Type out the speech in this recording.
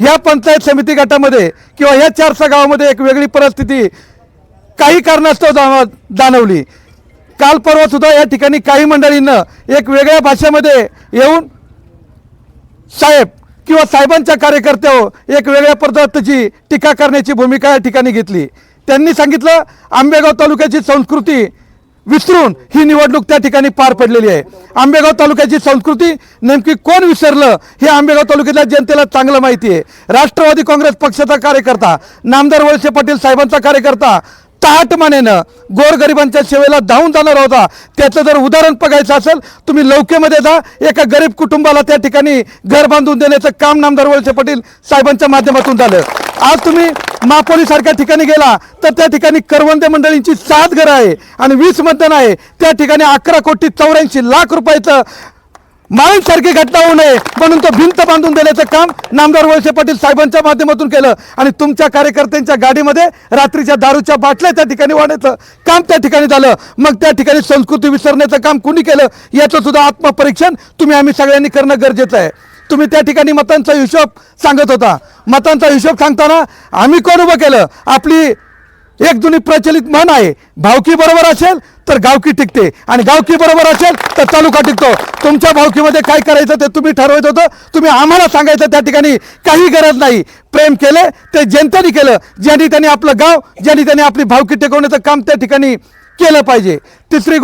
ह्या पंचायत समिती गटामध्ये किंवा ह्या चारसा गावामध्ये एक वेगळी परिस्थिती काही कारणास्तव जाण जाणवली. काल परवा सुद्धा या ठिकाणी काही मंडळींना एक वेगळ्या भाषेमध्ये येऊन साहेब किंवा साहेबांच्या कार्यकर्त्यावर एक वेगळ्या पदार्थाची टीका करण्याची भूमिका या ठिकाणी घेतली. त्यांनी सांगितलं आंबेगाव तालुक्याची संस्कृती विसरून ही निवडणूक त्या ठिकाणी पार पडलेली आहे. आंबेगाव तालुक्याची संस्कृती नेमकी कोण विसरलं हे आंबेगाव तालुक्यातल्या जनतेला चांगलं माहिती आहे. राष्ट्रवादी काँग्रेस पक्षाचा कार्यकर्ता नामदार वळसे पाटील साहेबांचा कार्यकर्ता ताटमानेनं गोरगरिबांच्या सेवेला धावून जाणार होता. त्याचं जर उदाहरण बघायचं असेल तुम्ही लौकेमध्ये जा एका गरीब कुटुंबाला त्या ठिकाणी घर बांधून देण्याचं काम नामदार वळसे पाटील साहेबांच्या माध्यमातून झालं. आज तुम्ही मापोली सारख्या ठिकाणी गेला तर त्या ठिकाणी करवंदे मंडळींची सात घरं आहे आणि वीस मतदान आहे. त्या ठिकाणी अकरा कोटी चौऱ्याऐंशी लाख रुपयाचं माळीसारखी घटना होऊ नये म्हणून तो भिंत बांधून देण्याचं काम नामदार वळसे पाटील साहेबांच्या माध्यमातून केलं आणि तुमच्या कार्यकर्त्यांच्या गाडीमध्ये रात्रीच्या दारूच्या बाटल्या त्या ठिकाणी वाढायचं काम त्या ठिकाणी झालं. मग त्या ठिकाणी संस्कृती विसरण्याचं काम कुणी केलं? याचं सुद्धा आत्मपरीक्षण तुम्ही आम्ही सगळ्यांनी करणं गरजेचं आहे. तुम्ही त्या ठिकाणी मतांचा हिशोब सांगत होता. मतांचा हिशोब सांगताना आम्ही कोण उभं केलं? आपली एक जुनी प्रचलित म्हण आहे भावकी बरोबर असेल तर गावकी टिकते. आणि गावकी बरोबर असेल तर तालुका टिकतो. तुमच्या भावकीमध्ये काय करायचं ते तुम्ही ठरवत होतं. तुम्ही आम्हाला सांगायचं त्या ठिकाणी काही गरज नाही. प्रेम केले ते जनतेने केलं ज्यांनी त्यांनी आपलं गाव ज्यांनी त्यांनी आपली भावकी टिकवण्याचं काम त्या ठिकाणी केलं पाहिजे. तिसरी